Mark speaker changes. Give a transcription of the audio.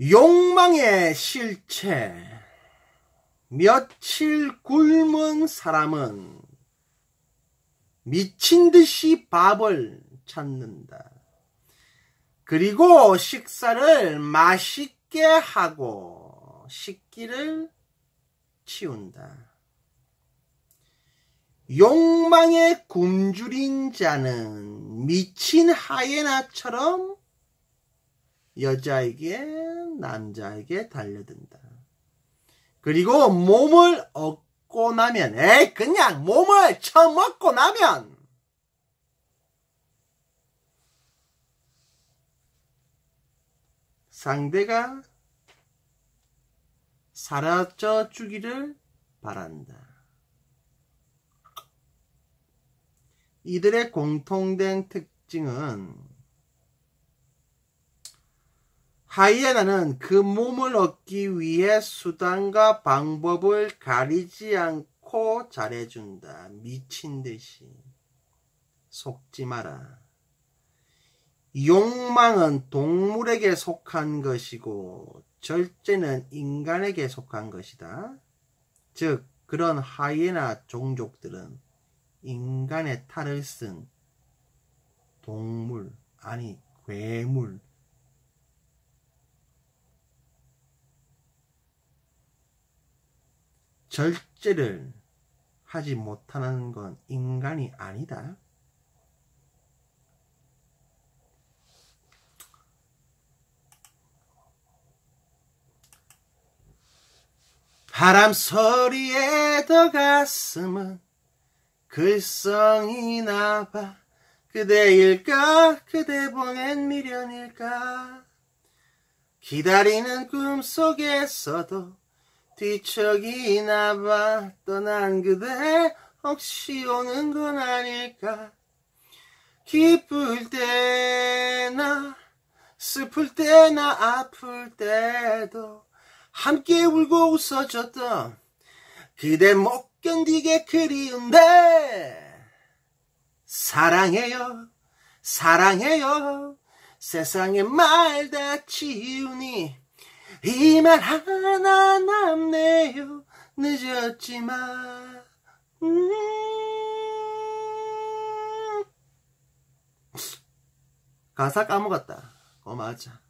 Speaker 1: 욕망의 실체. 며칠 굶은 사람은 미친 듯이 밥을 찾는다. 그리고 식사를 맛있게 하고 식기를 치운다. 욕망에 굶주린 자는 미친 하예나처럼 여자에게 남자에게 달려든다. 그리고 몸을 얻고 나면 에이 그냥 몸을 처먹고 나면 상대가 사라져 주기를 바란다. 이들의 공통된 특징은 하이에나는 그 몸을 얻기 위해 수단과 방법을 가리지 않고 잘해준다. 미친 듯이. 속지 마라. 욕망은 동물에게 속한 것이고 절제는 인간에게 속한 것이다. 즉 그런 하이에나 종족들은 인간의 탈을 쓴 동물 아니 괴물 절제를 하지 못하는 건 인간이 아니다. 바람 소리에 더 가슴은 글썽이 나봐. 그대일까? 그대 보낸 미련일까? 기다리는 꿈속에서도 뒤척이 나 봐. 떠난 그대 혹시 오는 건 아닐까? 기쁠 때나 슬플 때나 아플 때도 함께 울고 웃어줬던 그대 못 견디게 그리운데. 사랑해요 사랑해요. 세상에 말다 치우니 이 말 하나 남네요. 늦었지만. 음. 가사 까먹었다. 어 맞아